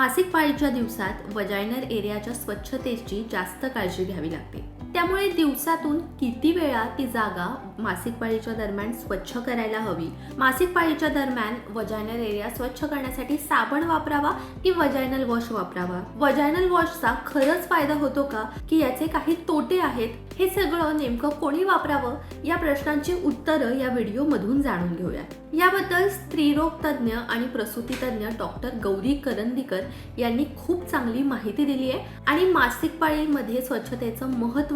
मासिक पाळीच्या दिवसात वजायनर एरियाच्या स्वच्छतेची जास्त काळजी घ्यावी लागते. त्यामुळे दिवसातून किती वेळा ती जागा मासिक पाळीच्या दरम्यान स्वच्छ करायला हवी? मासिक पाळीच्या दरम्यान वजायनल एरिया स्वच्छ करण्यासाठी साबण वापरावा की वजायनल वॉश वापरावा? वजायनल वॉशचा खरंच फायदा होतो का? की याचे काही तोटे आहेत? हे सगळं नेमकं कोणी वापरावं? या प्रश्नांची उत्तरं या व्हिडिओमधून जाणून घेऊया. याबद्दल स्त्रीरोग तज्ज्ञ आणि प्रसूती तज्ज्ञ डॉक्टर गौरी करंदीकर यांनी खूप चांगली माहिती दिली आहे आणि मासिक पाळीमध्ये स्वच्छतेचं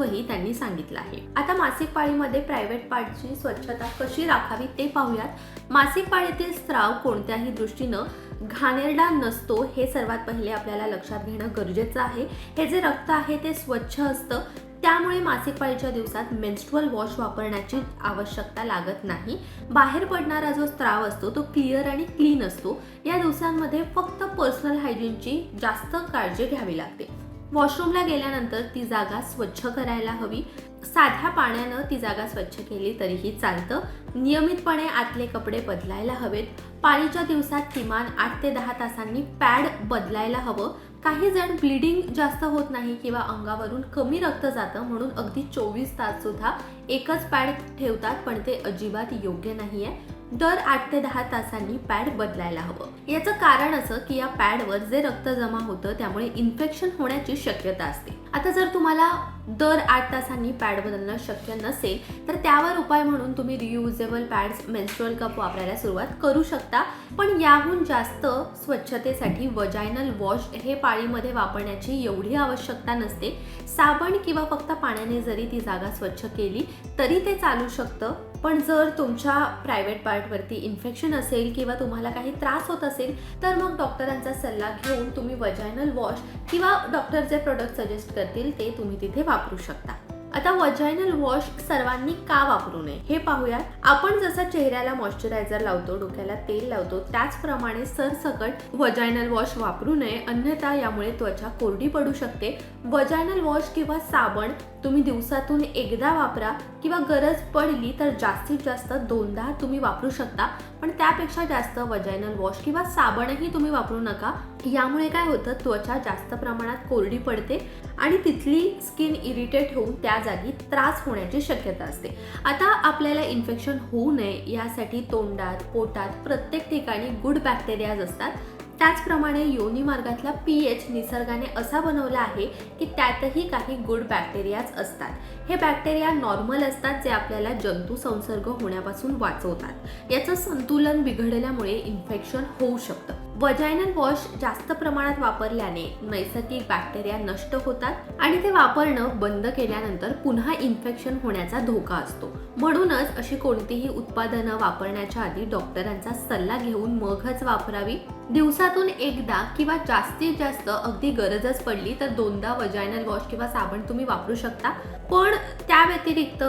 महत्त्वही त्यांनी सांगितलं आहे. आता मासिक पाळीमध्ये प्रायव्हेट पार्टची स्वच्छता कशी राखावी ते पाहूयात. मासिक पाळीतील स्त्राव कोणत्याही दृष्टीनं घाणेरडा नसतो हे सर्वात पहिले आपल्याला लक्षात घेणं गरजेचं आहे. हे जे रक्त आहे ते स्वच्छ असतं. त्यामुळे मासिक पाळीच्या दिवसात मेन्स्ट्रुअल वॉश वापरण्याची आवश्यकता लागत नाही. बाहेर पडणारा जो स्त्राव असतो तो क्लिअर आणि क्लीन असतो. या दिवसांमध्ये फक्त पर्सनल हायजीनची जास्त काळजी घ्यावी लागते. वॉशरूमला गेल्यानंतर ती जागा स्वच्छ करायला हवी. साध्या पाण्यानं ती जागा स्वच्छ केली तरीही चालतं. नियमितपणे आतले कपडे बदलायला हवेत. पाळीच्या दिवसात किमान आठ ते दहा तासांनी पॅड बदलायला हवं. काही जण ब्लिडिंग जास्त होत नाही किंवा अंगावरून कमी रक्त जातं म्हणून अगदी चोवीस तास सुद्धा एकच पॅड ठेवतात पण ते अजिबात योग्य नाही आहे दर आठ ते दहा तासांनी पॅड बदलायला हवं. याचं कारण असं की या पॅडवर जे रक्त जमा होतं त्यामुळे इन्फेक्शन होण्याची शक्यता असते. आता जर तुम्हाला दर आठ तासांनी पॅड बदलणं शक्य नसेल तर त्यावर उपाय म्हणून तुम्ही रियुजेबल पॅड्स मेन्स्ट्रुअल कप वापरायला सुरुवात करू शकता. पण याहून जास्त स्वच्छतेसाठी वजायनल वॉश हे पाळीमध्ये वापरण्याची एवढी आवश्यकता नसते. साबण किंवा फक्त पाण्याने जरी ती जागा स्वच्छ केली तरी ते चालू शकतं. पण जर तुमच्या प्रायव्हेट पार्टवरती इन्फेक्शन असेल किंवा तुम्हाला काही त्रास होत असेल तर मग डॉक्टरांचा सल्ला घेऊन तुम्ही वजायनल वॉश किंवा डॉक्टर जे प्रोडक्ट सजेस्ट करतील ते तुम्ही तिथे वापरू शकता. आता वजायनल वॉश सर्वांनी का वापरू नये? हे पाहूयात. आपण जसं चेहऱ्याला मॉइश्चरायझर लावतो डोक्याला तेल लावतो त्याचप्रमाणे सरसकट वजायनल वॉश वापरू नये. अन्यथा यामुळे त्वचा कोरडी पडू शकते. वजायनल वॉश किंवा साबण तुम्ही दिवसातून एकदा वापरा किंवा गरज पडली तर जास्तीत जास्त दोनदा तुम्ही वापरू शकता. पण त्यापेक्षा जास्त वजायनल वॉश किंवा साबणही तुम्ही वापरू नका. यामुळे काय होतं? त्वचा जास्त प्रमाणात कोरडी पडते. आणि तिथली स्किन इरिटेट होऊन त्या जागी त्रास होण्याची शक्यता असते. आता आपल्याला इन्फेक्शन होऊ नये यासाठी तोंडात पोटात प्रत्येक ठिकाणी गुड बॅक्टेरियाज असतात. त्याचप्रमाणे योनी मार्गातला पी एच निसर्गाने असा बनवला आहे की त्यातही काही गुड बॅक्टेरियाज असतात. हे बॅक्टेरिया नॉर्मल असतात जे आपल्याला जंतू संसर्ग होण्यापासून वाचवतात. याचं संतुलन बिघडल्यामुळे इन्फेक्शन होऊ शकतं. वजायनल वॉश जास्त प्रमाणात वापरल्याने नैसर्गिक बॅक्टेरिया नष्ट होतात आणि ते वापरणं बंद केल्यानंतर पुन्हा इन्फेक्शन होण्याचा धोका असतो. म्हणूनच अशी कोणतीही उत्पादनं वापरण्याच्या आधी डॉक्टरांचा सल्ला घेऊन मगच वापरावी. दिवसातून एकदा किंवा जास्तीत जास्त अगदी गरजच पडली तर दोनदा वजायनल वॉश किंवा साबण तुम्ही वापरू शकता. पण त्या व्यतिरिक्त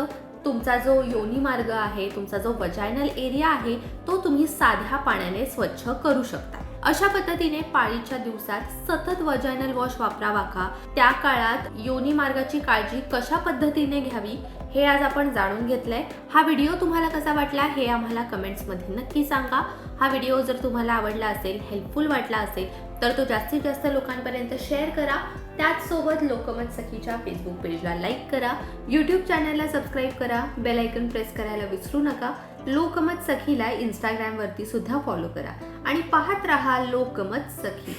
तुमचा जो योनी मार्ग आहे तुमचा जो वजायनल एरिया आहे तो तुम्ही साध्या पाण्याने स्वच्छ करू शकता. अशा पद्धतीने पाळीच्या दिवसात सतत वजायनल वॉश वापरावा का? त्या काळात योनी मार्गाची काळजी कशा पद्धतीने घ्यावी हे आज आपण जाणून घेतलंय. हा व्हिडिओ तुम्हाला कसा वाटला हे आम्हाला कमेंट्समध्ये नक्की सांगा. हा व्हिडिओ जर तुम्हाला आवडला असेल हेल्पफुल वाटला असेल तर तो जास्तीत जास्त लोकांपर्यंत शेअर करा. त्याचसोबत लोकमत सखीच्या फेसबुक पेजला लाईक करा. यूट्यूब चॅनलला सबस्क्राईब करा. बेल आयकन प्रेस करायला विसरू नका. लोकमत सखीला इंस्टाग्रामवरती सुद्धा फॉलो करा. आणि पाहत रहा लोकमत सखी.